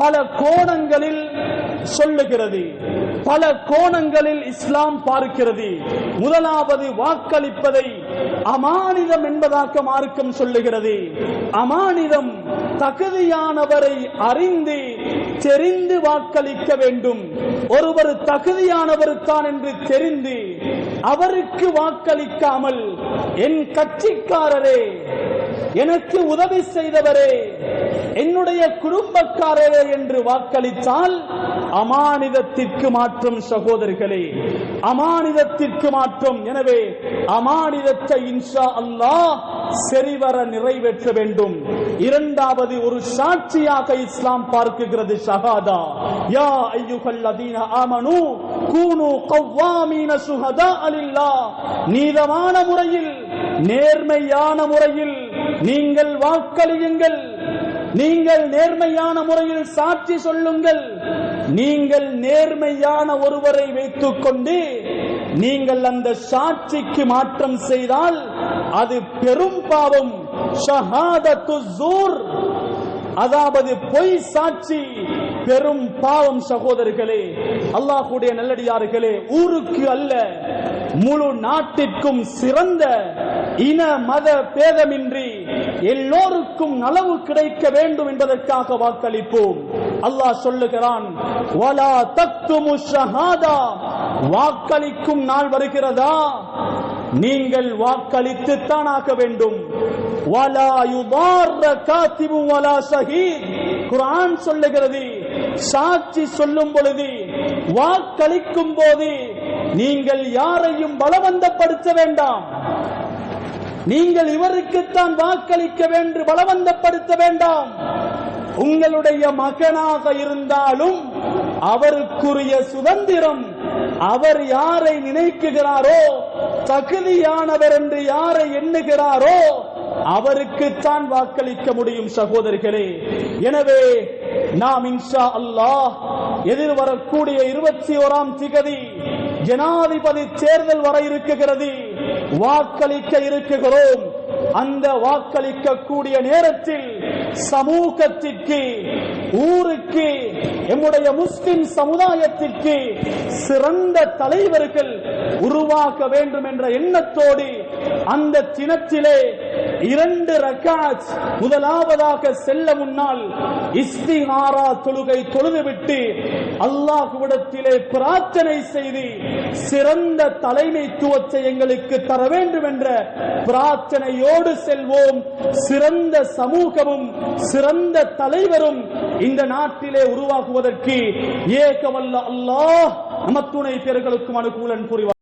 பல கோணங்களில் சொல்லுகிறது. பல கோணங்களில் இஸ்லாம் பார்க்கிறது. முதலாவது வாக்களிப்பதை அமானிதம் என்பதாக மார்க்கம் சொல்லுகிறது. அமானிதம் தகுதியானவரை அறிந்து தெரிந்து வாக்களிக்க வேண்டும். ஒருவர் தகுதியானவர் தான் என்று தெரிந்து அவருக்கு வாக்களிக்காமல் என் கட்சிக்காரரே எனக்கு உதவி செய்தவரே என்னுடைய குடும்பக்காரரே என்று வாக்களித்தால் அமானிதத்திற்கு மாற்றம் சகோதரிகளே அமானிதத்திற்கு மாற்றம். எனவே அமானிதத்தை இன்ஷா அல்லாஹ் சரிவர நிறைவேற்ற வேண்டும். இரண்டாவது ஒரு சாட்சியாக இஸ்லாம் பார்க்குகிறது ஷஹாதா. யா ஐயுகல் லதீன ஆமனு கூனு கவ்வாமீன சுஹதா அலில்லா நீதமான முறையில் நேர்மையான முறையில் நீங்கள் வாக்களியுங்கள். நீங்கள் நேர்மையான முறையில் சாட்சி சொல்லுங்கள். நீங்கள் நேர்மையான ஒருவரை வைத்துக் கொண்டு நீங்கள் அந்த சாட்சிக்கு மாற்றம் செய்தால் அது பெரும் பாவம். ஷஹாதத்து ஜூர் அதாவது பொய் சாட்சி பெரும் பாவம் சகோதரர்களே அல்லாஹுடைய நல்லடியார்களே ஊருக்கு அல்ல முழு நாட்டிற்கும் சிறந்த இன மத பேதமின்றி எல்லோருக்கும் நலவு கிடைக்க வேண்டும் என்பதற்காக வாக்களிப்போம். அல்லாஹ் சொல்லுகிறான் வலா வாக்களிக்கும் நாள் வருகிறதா? நீங்கள் வாக்களித்து தானாக்க வேண்டும். வலா வலா சொல்லுகிறது சாட்சி சொல்லும் பொழுது வாக்களிக்கும் போது நீங்கள் யாரையும் பலவந்தப்படுத்த வேண்டாம். நீங்கள் இவருக்குத்தான் வாக்களிக்க வேண்டும் பலவந்தப்படுத்த வேண்டாம். உங்களுடைய மகனாக இருந்தாலும் அவருக்குரிய சுதந்திரம் அவர் யாரை நினைக்குகிறாரோ தகுதியானவர் என்று யாரை எண்ணுகிறாரோ அவருக்குத்தான் வாக்களிக்க முடியும் சகோதரிகளே. எனவே நாம் இன்ஷா அல்லாஹ் எதிர்வரக்கூடிய இருபத்தி ஓராம் திகதி ஜனாதிபதி தேர்தல் வர இருக்குகிறது வாக்களிக்க இருக்குகிறோம் அந்த வாக்களிக்க கூடிய நேரத்தில் சமூகத்திற்கு ஊருக்கு எம்முடைய முஸ்லிம் சமுதாயத்திற்கு சிறந்த தலைவர்கள் உருவாக்க வேண்டும் என்ற எண்ணத்தோடு அந்த தினத்திலே இரண்டு ரக்காஜ் முதலாவதாக செல்ல முன்னால் இஸ்திஹாரா தொழுகை தொழுதுவிட்டு அல்லாஹுவிடத்திலே பிரார்த்தனை செய்து சிறந்த தலைமைத்துவத்தை எங்களுக்கு தர வேண்டும் என்ற பிரார்த்தனையோடு செல்வோம். சிறந்த சமூகமும் சிறந்த தலைவரும் இந்த நாட்டிலே உருவாக்குவதற்கு ஏகவல்ல அல்லாஹ் நமத்துணை பேர்களுக்கும் அனுகூலன் புரிவார்.